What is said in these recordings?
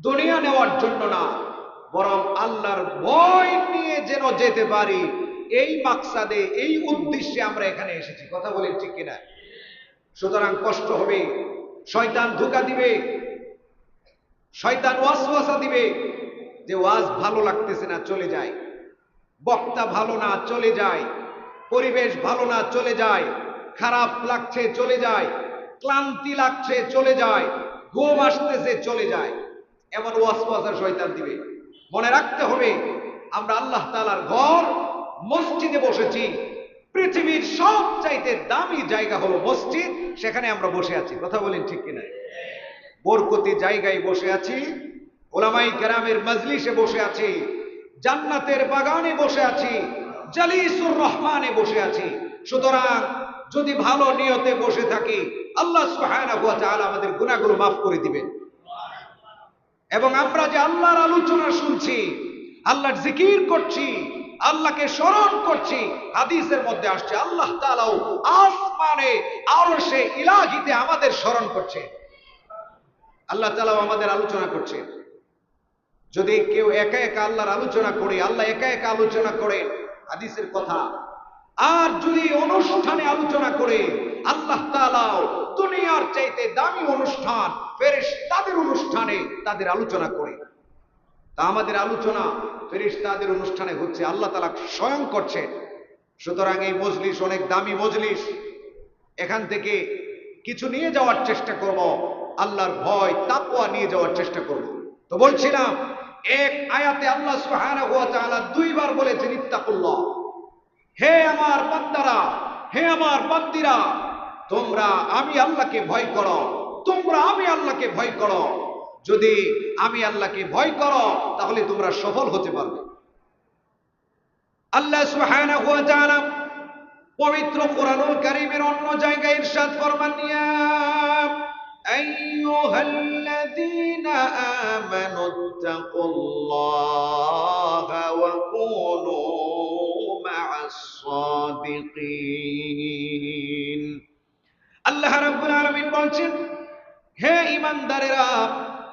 দুনিয়া নেওয়ার জন্য না, বরং আল্লাহর ভয় নিয়ে যেন যেতে পারি, এই মাকসাদে, এই উদ্দেশ্যে আমরা এখানে এসেছি। কথা বলেন ঠিক কিনা? সুতরাং কষ্ট হবে, শয়তান ধোকা দিবে, শয়তান ওয়াসওয়াসা দিবে যে ওয়াজ ভালো লাগতেছে না, চলে যায়। বক্তা ভালো না, চলে যায়। পরিবেশ ভালো না, চলে যায়। খারাপ লাগছে, চলে যায়। ক্লান্তি লাগছে, চলে যায়। ঘুম আসতেছে, চলে যায়। এমন ওয়াসওয়াসা শয়তান দিবে। মনে রাখতে হবে, আমরা আল্লাহ তাআলার ঘর, মসজিদে বসেছি। পৃথিবীর সব চাইতে দামি জায়গা হলো মসজিদ, সেখানে আমরা বসে আছি। কথা বলেন ঠিক কিনা? বরকতি জায়গায় বসে আছি, ওলামাই কেরামের মজলিসে বসে আছি, জান্নাতের বাগানে বসে আছি, জালিসুর রহমানে বসে আছি। সুতরাং যদি ভালো নিয়তে বসে থাকি, আল্লাহ তাআলা আমাদের গুনাহগুলো মাফ করে দিবেন। এবং আমরা যে আল্লাহর আলোচনা শুনছি, আল্লাহর জিকির করছি, আল্লাহকে স্মরণ করছি, হাদিসের মধ্যে আসছে, আল্লাহ তালাও আসমানে আরও সে ইলাহিতে আমাদের স্মরণ করছে। আল্লাহ তাআলাও আমাদের আলোচনা করছে। যদি কেউ একা একা আল্লাহর আলোচনা করে, আল্লাহ একা একা আলোচনা করে, হাদিসের কথা। আর যদি অনুষ্ঠানে আলোচনা করে, আল্লাহ তালাও দুনিয়ার চাইতে দামি অনুষ্ঠান ফেরেশতাদের অনুষ্ঠানে তাদের আলোচনা করে। তা আমাদের আলোচনা ফেরেশতাদের অনুষ্ঠানে হচ্ছে, আল্লাহ তালা স্বয়ং করছে সুতরাং এই মজলিস অনেক দামি মজলিস। এখান থেকে কিছু নিয়ে যাওয়ার চেষ্টা করব, আল্লাহর ভয়, তাকওয়া নিয়ে যাওয়ার চেষ্টা করব। তো বলছিলাম, এক আয়াতে আল্লাহ সুবহানাহু ওয়া তাআলা দুইবার বলেছেন ইত্তাকুল্লাহ, হে আমার বান্দারা, হে আমার বান্দিরা, তোমরা আমি আল্লাহকে ভয় করো। তোমরা আমি আল্লাহকে ভয় করো। যদি আমি আল্লাহকে ভয় করো, তাহলে তোমরা সফল হতে পারবে। আল্লাহ সুবহানাহু পবিত্র কোরআনুল কারীমের অন্য জায়গায় ইরশাদ ফরমান ইয়া আইয়ুহাল্লাযীনা আমানু আল্লাহ রাব্বুল আলামিন বলছেন হে ইমানদারেরা,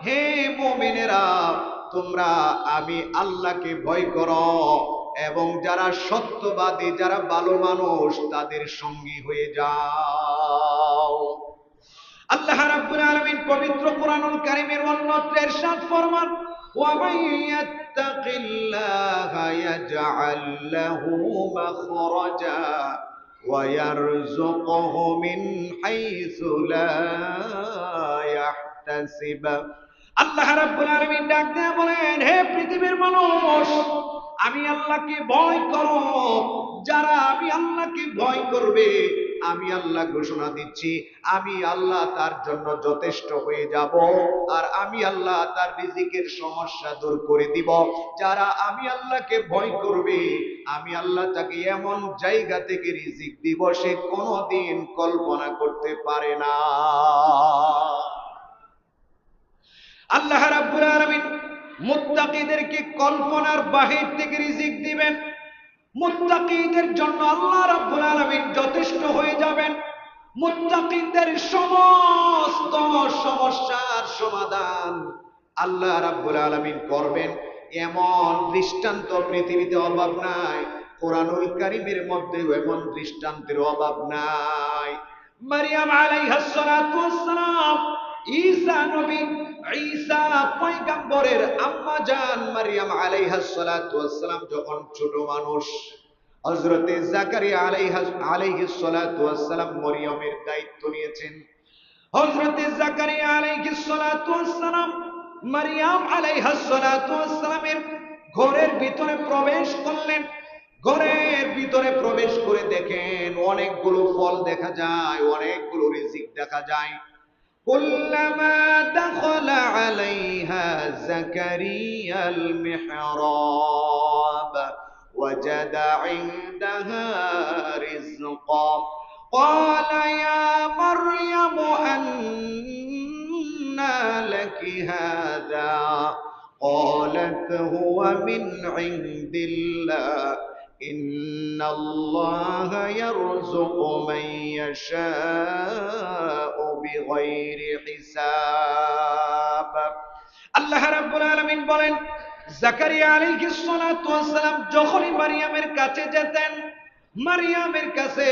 হে মোমিনেরা, তোমরা আমি আল্লাহকে ভয় কর এবং যারা সত্যবাদী, যারা ভালো মানুষ, তাদের সঙ্গী হয়ে যাও। আল্লাহ রাব্বুল আলামিন পবিত্র কোরআনুল কারীমের অন্যত্র ইরশাদ ফরমান ওয়া মান ইয়াত্তাকিল্লাহা ইয়াজআল লাহু মাখরাজা। ويرزقه من حيث لا يحتسب আল্লাহ রাব্বুল আলামিন ডাক দিয়ে বলেন হে পৃথিবীর মানুষ আমি আল্লাহকে ভয় করো যারা আমি আল্লাহকে ভয় করবে আমি আল্লাহ ঘোষণা দিচ্ছি, আমি আল্লাহ তার জন্য যথেষ্ট হয়ে যাব আর আমি আল্লাহ তার রিজিকের সমস্যা দূর করে দিব। যারা আমি আল্লাহকে ভয় করবে, আমি আল্লাহ তাকে এমন জায়গা থেকে রিজিক দিব সে কোনোদিন কল্পনা করতে পারে না। আল্লাহ রাব্বুল আলামিন মুত্তাকিদেরকে কল্পনার বাহির থেকে রিজিক দিবেন। মুত্তাকিদের জন্য আল্লাহ রাব্বুল আলামিন যথেষ্ট হয়ে যাবেন। মুত্তাকিদের সমস্ত সমস্যার সমাধান আল্লাহ রাব্বুল আলামিন করবেন। এমন দৃষ্টান্ত পৃথিবীতে অভাব নাই, কোরআনুল কারীমের মধ্যেও এমন দৃষ্টান্তের অভাব নাই। মারিয়াম আলাইহাস সালাতু ওয়াস ঈসা নবী আকবরের আম্মা জান মারিয়াম আলাইহাসালাম যখন ছোট মানুষ হজরতে জাকারিয়া আলাইহা আলাইহিসালাম মরিয়মের দায়িত্ব নিয়েছেন। হজরতে জাকারিয়া আলাইহিসালাম মারিয়াম আলাইহাসালামের ঘরের ভিতরে প্রবেশ করলেন। ঘরের ভিতরে প্রবেশ করে দেখেন অনেকগুলো ফল দেখা যায়, অনেকগুলো রিজিক দেখা যায়। زكريا المحراب وجد عندها رزقا. قال يا مريم أنى لك هذا؟ قالت هو من عند الله. إن الله يرزق من يشاء بغير حساب. আল্লাহ রাব্বুল আলামিন বলেন, জাকারিয়া আলাইহিস সালাতু ওয়াসসালাম যখনই মারিয়ামের কাছে যেতেন, মারিয়ামের কাছে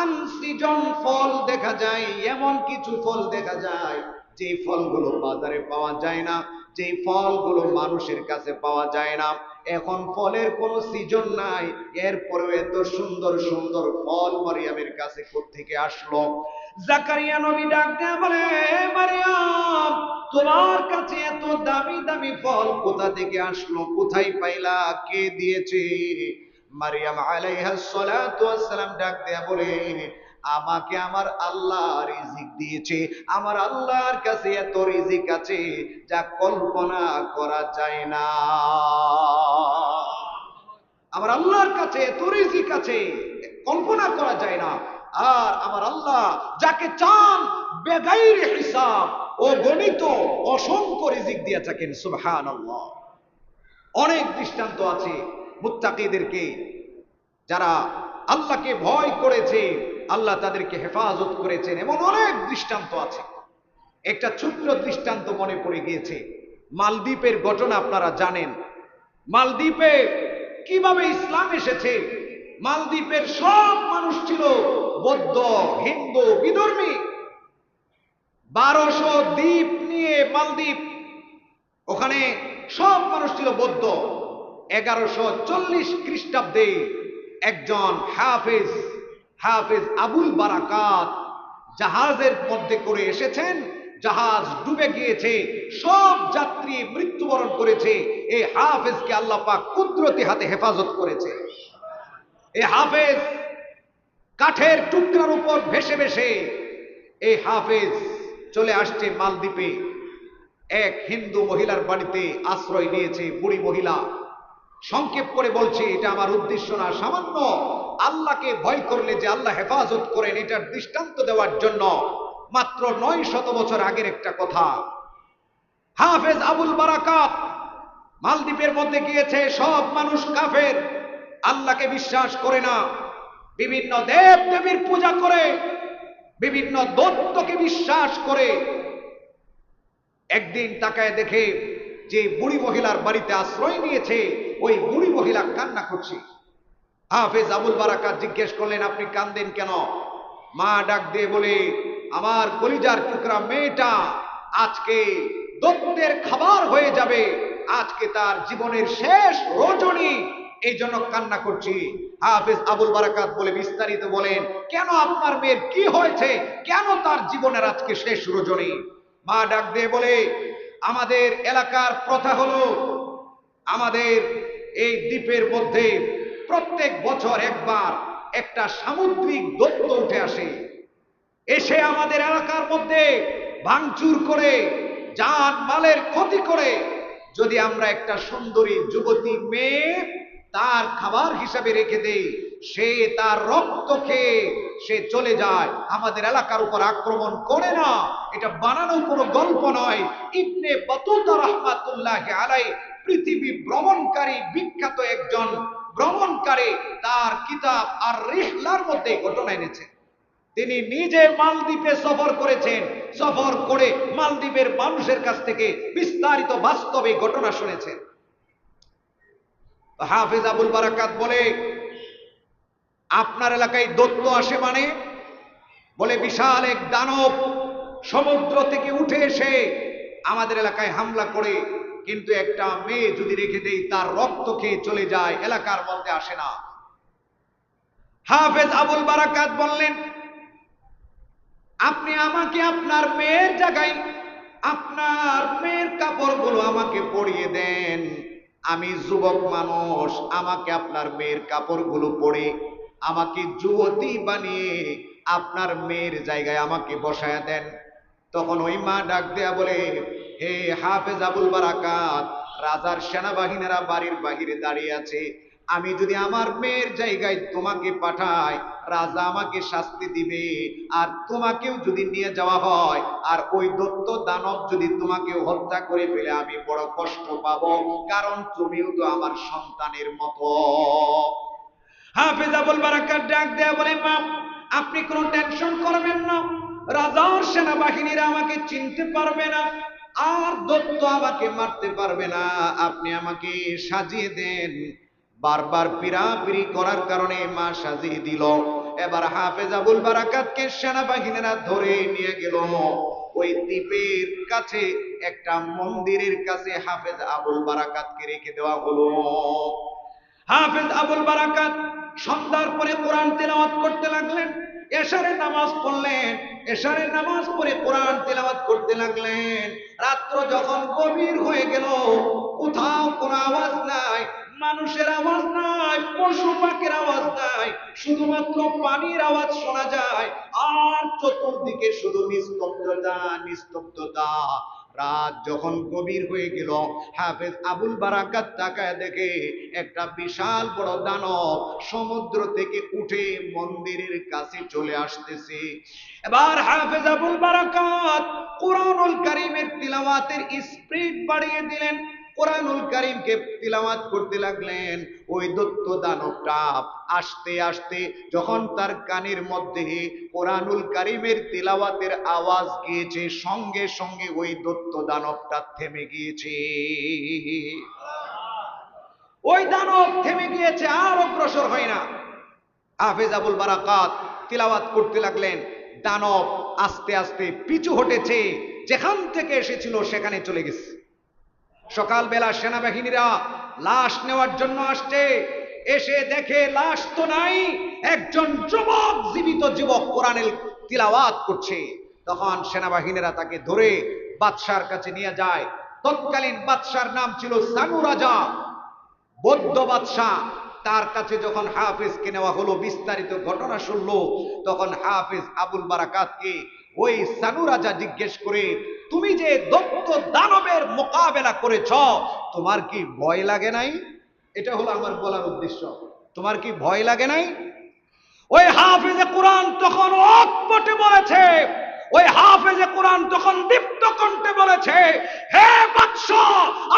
আনসিজন ফল দেখা যায়, এমন কিছু ফল দেখা যায় যে ফলগুলো বাজারে পাওয়া যায় না। যে ফলগুলো মানুষের কাছে পাওয়া যায় না, এখন ফলের কোনো সিজন নাই, এরপরেও এত সুন্দর সুন্দর ফল মারিয়ামের কাছে থেকে আসলো? জাকারিয়া নবী ডাক দেয়া বলে মারিয়াম, তোমার কাছে এত দামি দামি ফল কোথা থেকে আসলো? কোথায় পাইলা? কে দিয়েছে? মারিয়াম আলাইহাস সালাতু ওয়াসসালাম ডাক দেয়া বলে আমাকে আমার আল্লাহ রিজিক দিয়েছে, আমার আল্লাহর কাছে এত রিজিক আছে যা কল্পনা করা যায় না। আমার আল্লাহর কাছে এত রিজিক আছে, কল্পনা করা যায় না। আর আমার আল্লাহ যাকে চান বেগাইর হিসাব ও গণিত অসংখ্য রিজিক দিয়ে থাকেন, সুবহানাল্লাহ। অনেক দৃষ্টান্ত আছে মুত্তাকিদেরকে, যারা আল্লাহকে ভয় করেছে আল্লাহ তাদেরকে হেফাজত করেছেন, এমন অনেক দৃষ্টান্ত আছে। একটা ছোট্ট দৃষ্টান্ত মনে পড়ে গিয়েছে। মালদ্বীপের ঘটনা আপনারা জানেন। মালদ্বীপে কীভাবে ইসলাম এসেছে? মালদ্বীপের সব মানুষ ছিল বৌদ্ধ, হিন্দু, বিধর্মী। বারোশো দ্বীপ নিয়ে মালদ্বীপ, ওখানে সব মানুষ ছিল বৌদ্ধ। এগারোশো চল্লিশ খ্রিস্টাব্দে একজন হাফেজ হাফেজ আবুল বারাকাত জাহাজের মধ্যে করে এসেছেন। জাহাজ ডুবে গিয়েছে, সব যাত্রী মৃত্যুবরণ করেছে। এই হাফেজকে আল্লাহ পাক কুদরতি হাতে হেফাজত করেছে। এই হাফেজ কাঠের টুকরার উপর ভেসে ভেসে এই হাফেজ চলে আসছে মালদ্বীপে। এক হিন্দু মহিলার বাড়িতে আশ্রয় নিয়েছে বুড়ি মহিলা। সংক্ষেপ করে বলছে, এটা আমার উদ্দেশ্য না, সামান্য আল্লাহকে ভয় করলে যে আল্লাহ হেফাজত করেন, এটার দৃষ্টান্ত দেওয়ার জন্য মাত্র নয় শত বছর আগের একটা কথা। হাফেজ আবুল বারাকাত মালদ্বীপের মধ্যে গিয়েছে, সব মানুষ কাফের। আল্লাহকে বিশ্বাস করে না। বিভিন্ন দেব দেবীর পূজা করে, বিভিন্ন দত্তকে বিশ্বাস করে। একদিন তাকায় দেখে যে বুড়ি মহিলার বাড়িতে আশ্রয় নিয়েছে, ওই বুড়ি মহিলা কান্না করছে। হাফেজ আবুল বারাকাত জিজ্ঞেস করলেন, আপনি কান্দেন কেন? মা ডাক দিয়ে বলে, আমার কলিজার টুকরা মেয়েটা আজকে দত্তের খাবার হয়ে যাবে। আজকে তার জীবনের শেষ রজনী। এই জন্য কান্না করছি। হাফেজ আবুল বারাকাত বলে বিস্তারিত বলেন, কেন আপনার মেয়ের কি হয়েছে? কেন তার জীবনের আজকে শেষ রজনী? মা ডাক দিয়ে বলে, আমাদের এলাকার প্রথা হলো, আমাদের এই দ্বীপের মধ্যে প্রত্যেক বছর একবার একটা সামুদ্রিক দত্ত উঠে আসে। এসে আমাদের এলাকার মধ্যে ভাঙচুর করে, যান মালের ক্ষতি করে, যদি আমরা একটা সুন্দরী যুবতী মেয়ে তার খাবার হিসাবে রেখে দেই, সে তার রক্ত খেয়ে সে চলে যায়। আমাদের এলাকার উপর আক্রমণ করে না, এটা বানানো কোনো গল্প নয়। ইবনে বাতুতা রহমাতুল্লাহ আলাই পৃথিবী ভ্রমণকারী বিখ্যাত একজন ভ্রমণকারী তার কিতাব আর রিহলার মধ্যে ঘটনা এনেছেন তিনি নিজে মালদ্বীপে সফর করেছেন। সফর করে মালদ্বীপের মানুষের কাছ থেকে বিস্তারিত বাস্তবে ঘটনা শুনেছেন। হাফেজ আবুল বারাকাত বলে, আপনার এলাকায় দত্ত আসে মানে? বলে, বিশাল এক দানব সমুদ্র থেকে উঠে এসে আমাদের এলাকায় হামলা করে কিন্তু একটা মেয়ে যদি রেখে দেই, তার রক্ত খেয়ে চলে যায়, এলাকার মধ্যে আসে না। হাফেজ আবুল বারাকাত বললেন, আপনি আমাকে আপনার মেয়ের জায়গায়, আপনার মেয়ের কাপড়গুলো আমাকে পরিয়ে দেন। আমি যুবক মানুষ, আমাকে আপনার মেয়ের কাপড়গুলো পরে, আমাকে যুবতী বানিয়ে আপনার মেয়ের জায়গায় আমাকে বসায় দেন। তখন ওই মা ডাক দেয়া বলে হে হাফেজ আবুল বারাকাত, রাজার সেনাবাহিনীরা বাড়ির বাহিরে দাঁড়িয়ে আছে। আমি যদি আমার মেয়ের জায়গায় তোমাকে পাঠাই, রাজা আমাকে শাস্তি দিবে। আর তোমাকেও যদি নিয়ে যাওয়া হয়, আর ওই দত্ত দানব যদি তোমাকে হত্যা করে ফেলে, আমি বড় কষ্ট পাবো, কারণ তুমিও তো আমার সন্তানের মতো। হাফেজ আবুল বারাকাত ডাক দেয়া বলে, মা, আপনি কোনো টেনশন করবেন না। রাজার সেনাবাহিনীরা আমাকে চিনতে পারবে না। আর দত্ত আমাকে মারতে পারবে না। আপনি আমাকে সাজিয়ে দেন। বারবার পিরাপিরি করার কারণে মা সাজিয়ে দিল। এবার হাফেজ আবুল বারাকাতকে সেনাবাহিনীরা ধরে নিয়ে গেল। ওই দ্বীপের কাছে, একটা মন্দিরের কাছে হাফেজ আবুল বারাকাতকে রেখে দেওয়া হলো। হাফেজ আবুল বারাকাত সন্ধ্যার পরে কোরআন তেলাওয়াত করতে লাগলেন। এশারে নামাজ পড়লেন, এশারে নামাজ পড়ে কোরআন তেলাওয়াত করতে লাগলেন। রাত্র যখন গভীর হয়ে গেল, কোথাও কোনো আওয়াজ নাই, মানুষের আওয়াজ নাই, পশু পাখির আওয়াজ নাই, শুধুমাত্র পানির আওয়াজ শোনা যায়, আর চতুর্দিকে শুধু নিস্তব্ধতা নিস্তব্ধতা। রাত যখন গভীর হয়ে গেল, হাফেজ আবুল বারাকাত তাকায় দেখে একটা বিশাল বড় দানব সমুদ্র থেকে উঠে মন্দিরের কাছে চলে আসতেছে। এবার হাফেজ আবুল বারাকাত কোরআনুল কারীমের তিলাওয়াতের স্পিড বাড়িয়ে দিলেন। কোরআনুল কারীমকে তিলাওয়াত করতে লাগলেন। ওই দত্ত দানবটা আসতে আসতে যখন তার কানের মধ্যে কোরআনুল কারীমের তিলাওয়াতের আওয়াজ গিয়েছে, সঙ্গে সঙ্গে ওই দত্ত দানবটা থেমে গিয়েছে। ওই দানব থেমে গিয়েছে, আর অগ্রসর হয় না। হাফেজ আবুল বারাকাত তিলাওয়াত করতে লাগলেন। দানব আস্তে আস্তে পিছু হটেছে, যেখান থেকে এসেছিল সেখানে চলে গেছে। সকালবেলা সেনাবাহিনীরা লাশ নেওয়ার জন্য আসছে। এসে দেখে লাশ তো নাই, একজন যুবক, জীবিত যুবক কোরআনের তিলাওয়াত করছে। তখন সেনাবাহিনীরা তাকে ধরে বাদশার কাছে নিয়ে যায়। তৎকালীন বাদশার নাম ছিল সানু রাজা, বৌদ্ধ বাদশাহ। তার কাছে যখন হাফেজকে নেওয়া হলো, বিস্তারিত ঘটনা শুনলো, তখন হাফেজ আবুল বারাকাতকে ওই সানু রাজা জিজ্ঞেস করে, তুমি যে দত্ত দানবের মোকাবেলা করেছ, তোমার কি ভয় লাগে নাই? এটা হলো আমার বলার উদ্দেশ্য। তোমার কি ভয় লাগে নাই? ওই হাফিজে কোরআন তখন অকপটে বলেছে ওই হাফেজে কোরআন তখন দীপ্ত কণ্ঠে বলেছে, হে বাদশ,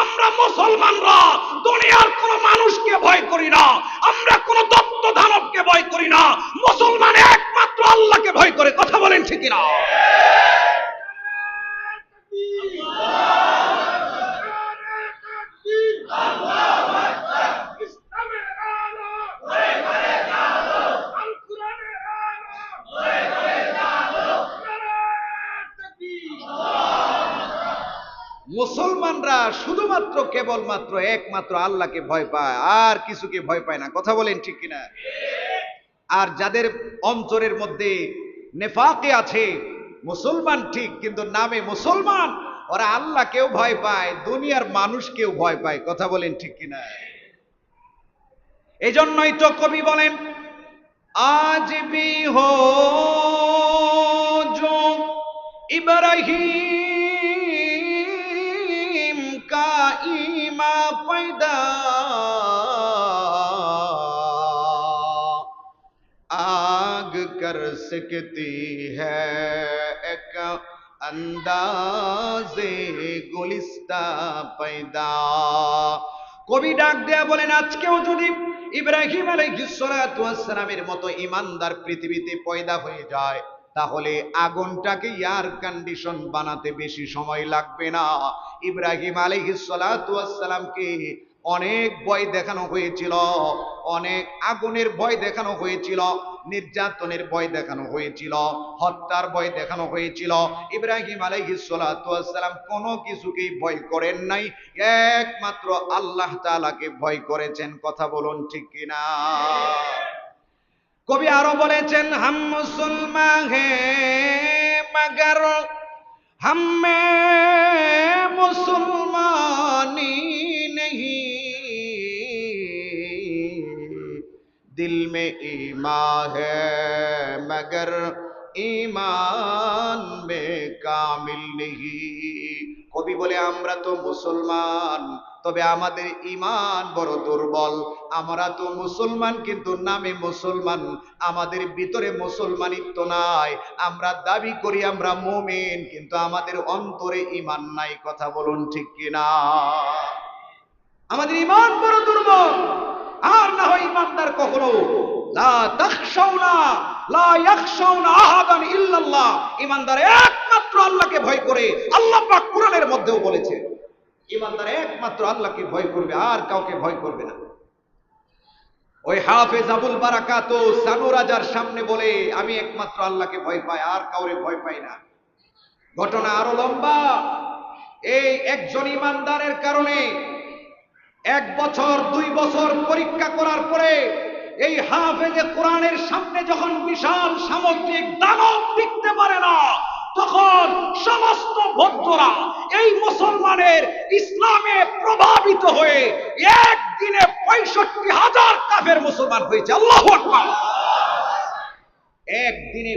আমরা মুসলমানরা দুনিয়ার কোন মানুষকে ভয় করি না, আমরা কোন দত্ত ধানবকে ভয় করি না, মুসলমান একমাত্র আল্লাহকে ভয় করে। কথা বলেন ঠিক না কেবলমাত্র একমাত্র আল্লাহকে ভয় পায়, আর কিছুকে ভয় পায় না। কথা বলেন ঠিক কিনা? আর যাদের অন্তরের মধ্যে নেফাকে আছে, মুসলমান ঠিক, কিন্তু নামে মুসলমান, ওরা আল্লাহকেও ভয় পায়, দুনিয়ার মানুষকেও ভয় পায়। কথা বলেন ঠিক কিনা? এই জন্যই তো কবি বলেন, আজ বি হো ईमा पैदा आग कर सकती है एक अंदाजे गुलिस्ता पैदा কবি ডাক দেয়া বলেন আজকেও যদি ইব্রাহিম আলাইহিসসালামের মতো ইমানদার পৃথিবীতে পয়দা হয়ে যায় তাহলে আগুনটাকে এয়ার কন্ডিশন বানাতে বেশি সময় লাগবে না। ইব্রাহিম আলাইহিসসালামকে অনেক ভয় দেখানো হয়েছিল, অনেক আগুনের ভয় দেখানো হয়েছিল, নির্যাতনের ভয় দেখানো হয়েছিল, হত্যার ভয় দেখানো হয়েছিল। ইব্রাহিম আলাইহিসসালাম কোনো কিছুকেই ভয় করেন নাই, একমাত্র আল্লাহ তাআলাকে ভয় করেছেন। কথা বলুন ঠিক কিনা? কবি আরও বলেছেন, হাম মুসলমান হে, মগর, হামে মুসলমানি নেই দিল মে ইমা হে, মগর ইমান মে কামিল নেহি। কবি বলে, আমরা তো মুসলমান, তবে আমাদের ইমান বড় দুর্বল। আমরা তো মুসলমান, কিন্তু নামে মুসলমান। আমাদের ভিতরে মুসলমানিত্ব নাই। আমরা দাবি করি, আমরা মোমেন, কিন্তু আমাদের অন্তরে ইমান নাই। কথা বলুন ঠিক কিনা? আমাদের ইমান বড় দুর্বল। আর না হয় ইমানদার কখনো। লা তাখশাউনা। একমাত্র আল্লাহকে ভয় করে আল্লাহ কোরআনের মধ্যেও বলেছে ইমানদার একমাত্র ভয় করবে, আর কাউকে ভয় করবে না। ওই রাজার সামনে বলে, আমি একমাত্র আল্লাহকে ভয় পাই, আর কাউরে ভয় পাই না। ঘটনা আরও লম্বা। এই একজন ইমানদারের কারণে এক বছর, দুই বছর পরীক্ষা করার পরে এই হাফেজে কোরআনের সামনে যখন বিশাল সামগ্রিক দানব টিকতে পারে না, তখন সমস্ত ভক্তরা এই মুসলমানের ইসলামে প্রভাবিত হয়ে একদিনে পঁয়ষট্টি হাজার কাফের মুসলমান হয়েছে। আল্লাহ একদিনে